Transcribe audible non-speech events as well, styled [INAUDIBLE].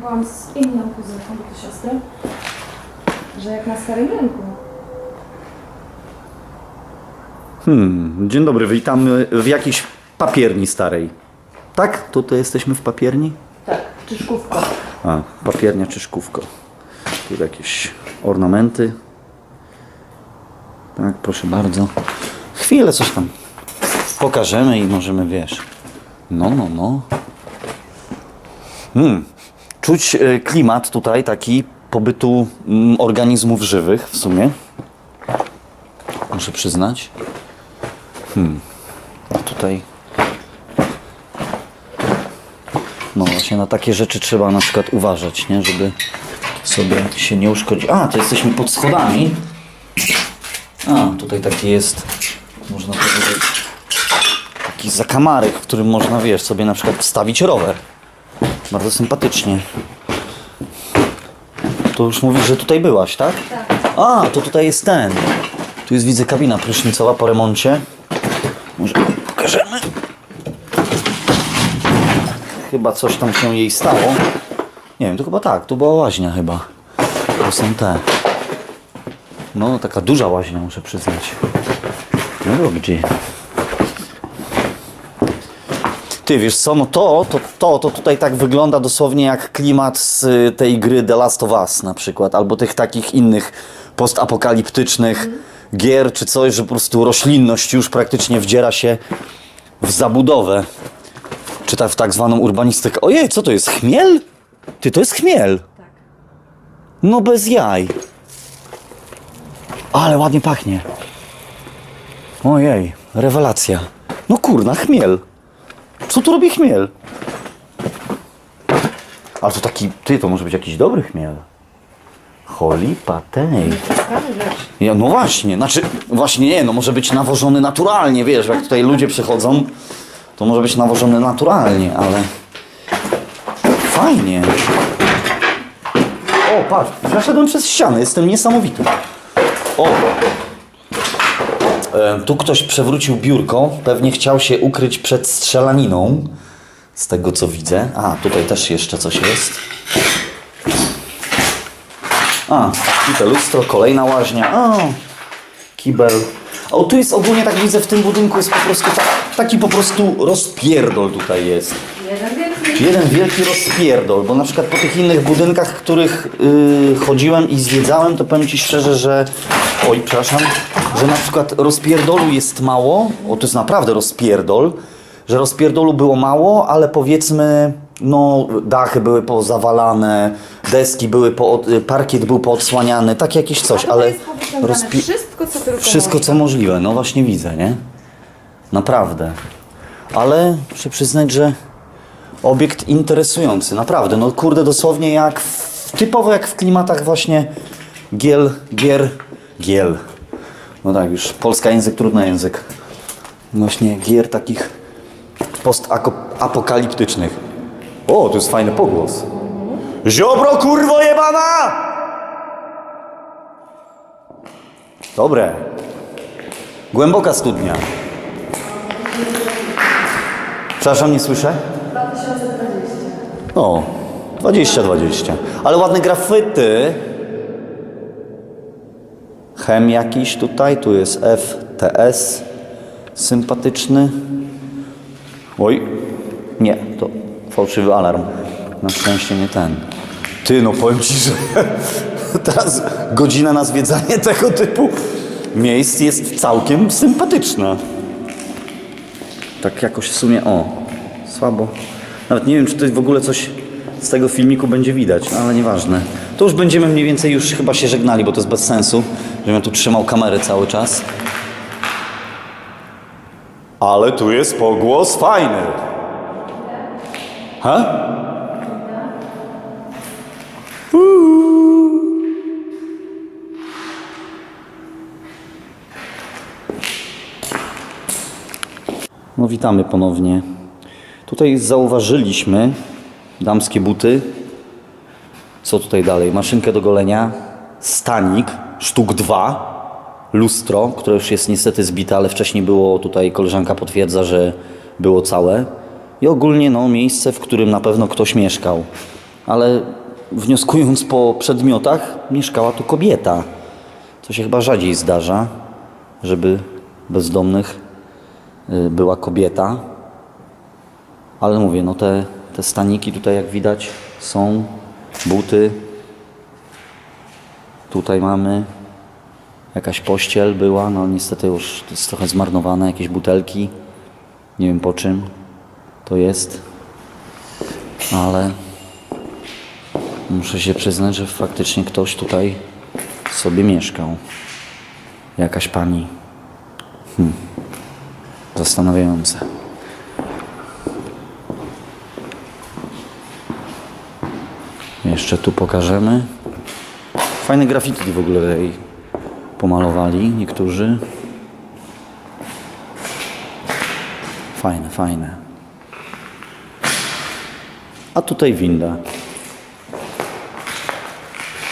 byłam z inną kuzynką do siostry, że jak na starym rynku. Hmm, dzień dobry, witamy w jakiejś papierni starej. Tak? Tutaj jesteśmy w papierni? Tak, czyszkówka. A, papiernia czy szkówko. Tu jakieś ornamenty. Tak, proszę bardzo. Chwilę coś tam pokażemy i możemy, wiesz. No, no, no. Hmm. Czuć e, klimat tutaj taki pobytu mm, organizmów żywych w sumie. Muszę przyznać. Hmm. A tutaj No właśnie na takie rzeczy trzeba na przykład uważać, nie? Żeby sobie się nie uszkodzić. A, to jesteśmy pod schodami. A, tutaj taki jest, można powiedzieć, taki zakamarek, w którym można, wiesz, sobie na przykład wstawić rower. Bardzo sympatycznie. To już mówisz, że tutaj byłaś, tak? Tak. A, to tutaj jest ten. Tu jest, widzę, kabina prysznicowa po remoncie. Może pokażemy? Chyba coś tam się jej stało. Nie wiem, to chyba tak, to była łaźnia chyba. To są te. No, taka duża łaźnia, muszę przyznać. No gdzie? Ty, wiesz co, no to, to, to, to tutaj tak wygląda dosłownie jak klimat z y, tej gry The Last of Us na przykład, albo tych takich innych postapokaliptycznych gier czy coś, że po prostu roślinność już praktycznie wdziera się w zabudowę czy tak w tak zwaną urbanistykę. Ojej, co to jest? Chmiel? Ty, to jest chmiel. Tak. No bez jaj. Ale ładnie pachnie. Ojej, rewelacja. No kurna, chmiel. Co tu robi chmiel? Ale to taki, ty, to może być jakiś dobry chmiel. Holy patej. Ja, no właśnie, znaczy, właśnie nie, no może być nawożony naturalnie, wiesz, jak tutaj ludzie przychodzą, to może być nawożony naturalnie, ale fajnie. O, patrz, przeszedłem przez ścianę, jestem niesamowity. O, tu ktoś przewrócił biurko, pewnie chciał się ukryć przed strzelaniną, z tego co widzę. A, tutaj też jeszcze coś jest. A, i to lustro, kolejna łaźnia. O, kibel. O, tu jest ogólnie, tak widzę, w tym budynku jest po prostu tak, taki po prostu rozpierdol tutaj jest. Jeden wielki. Jeden wielki rozpierdol, bo na przykład po tych innych budynkach, których yy, chodziłem i zwiedzałem, to powiem Ci szczerze, że... Oj, przepraszam. Że na przykład rozpierdolu jest mało, o to jest naprawdę rozpierdol, że rozpierdolu było mało, ale powiedzmy, no dachy były pozawalane, deski były, po, parkiet był poodsłaniany, tak jakieś coś, Ale ale jest powyciągane rozpi- wszystko, co tylko wszystko można. co możliwe, no właśnie widzę, nie? Naprawdę. Ale muszę przyznać, że obiekt interesujący, naprawdę. No kurde, dosłownie jak w, typowo jak w klimatach właśnie giel, gier, giel. No tak, już polska język, trudny język. Właśnie gier takich postapokaliptycznych. O, to jest fajny pogłos. Ziobro kurwo jebana! Dobre. Głęboka studnia. Przepraszam, nie słyszę? 2020. O, 20-20. Ale ładne grafity. Chem jakiś tutaj, tu jest FTS. Sympatyczny. Oj, nie, to fałszywy alarm. Na szczęście nie ten. Ty, no powiem Ci, że [LAUGHS] teraz godzina na zwiedzanie tego typu miejsc jest całkiem sympatyczna. Tak jakoś w sumie, o, słabo. Nawet nie wiem, czy to w ogóle coś z tego filmiku będzie widać, no ale nieważne. To już będziemy mniej więcej już chyba się żegnali, bo to jest bez sensu, żebym tu trzymał kamerę cały czas. Ale tu jest pogłos fajny. Ha? Uuu. No witamy ponownie. Tutaj zauważyliśmy damskie buty. Co tutaj dalej? Maszynkę do golenia, stanik, sztuk dwa, lustro, które już jest niestety zbite, ale wcześniej było tutaj, koleżanka potwierdza, że było całe. I ogólnie no, miejsce, w którym na pewno ktoś mieszkał. ale wnioskując po przedmiotach, mieszkała tu kobieta. Co się chyba rzadziej zdarza, żeby bezdomnych y, była kobieta. Ale mówię, no te, te staniki tutaj jak widać są, buty. Tutaj mamy jakaś pościel była, no niestety już jest trochę zmarnowane, jakieś butelki. Nie wiem po czym to jest, ale muszę się przyznać, że faktycznie ktoś tutaj sobie mieszkał. Jakaś pani. Hmm. Zastanawiające. Jeszcze tu pokażemy. Fajne graffiti w ogóle tutaj pomalowali niektórzy. Fajne, fajne. A tutaj winda.